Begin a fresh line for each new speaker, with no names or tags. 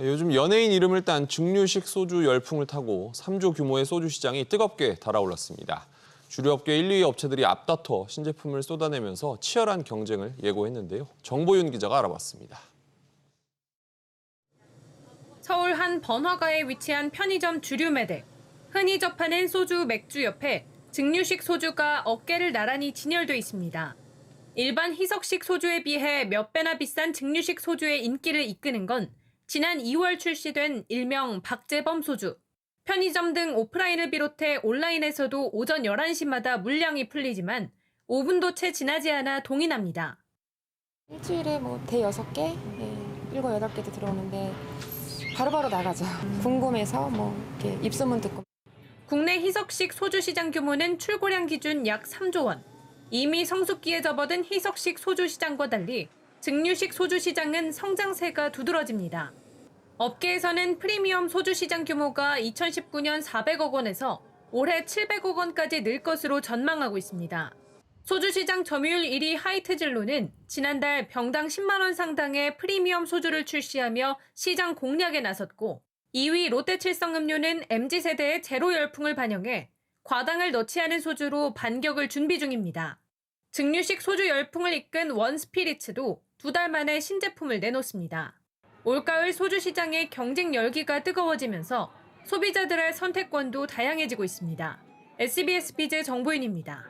요즘 연예인 이름을 딴 증류식 소주 열풍을 타고 3조 규모의 소주 시장이 뜨겁게 달아올랐습니다. 주류 업계 1, 2위 업체들이 앞다퉈 신제품을 쏟아내면서 치열한 경쟁을 예고했는데요. 정보윤 기자가 알아봤습니다.
서울 한 번화가에 위치한 편의점 주류 매대. 흔히 접하는 소주, 맥주 옆에 증류식 소주가 어깨를 나란히 진열돼 있습니다. 일반 희석식 소주에 비해 몇 배나 비싼 증류식 소주의 인기를 이끄는 건 지난 2월 출시된 일명 박재범 소주. 편의점 등 오프라인을 비롯해 온라인에서도 오전 11시마다 물량이 풀리지만 5분도 채 지나지 않아 동인합니다.
일주일에 뭐 대여섯 개, 예, 일곱 여덟 개도 들어오는데 바로바로 나가죠. 궁금해서 뭐 이렇게 입소문 듣고
국내 희석식 소주 시장 규모는 출고량 기준 약 3조 원. 이미 성숙기에 접어든 희석식 소주 시장과 달리 증류식 소주 시장은 성장세가 두드러집니다. 업계에서는 프리미엄 소주 시장 규모가 2019년 400억 원에서 올해 700억 원까지 늘 것으로 전망하고 있습니다. 소주 시장 점유율 1위 하이트즐로는 지난달 병당 10만 원 상당의 프리미엄 소주를 출시하며 시장 공략에 나섰고 2위 롯데칠성음료는 MZ세대의 제로 열풍을 반영해 과당을 넣지 않은 소주로 반격을 준비 중입니다. 증류식 소주 열풍을 이끈 원스피리츠도 두 달 만에 신제품을 내놓습니다. 올가을 소주 시장의 경쟁 열기가 뜨거워지면서 소비자들의 선택권도 다양해지고 있습니다. SBS 비제 정보윤입니다.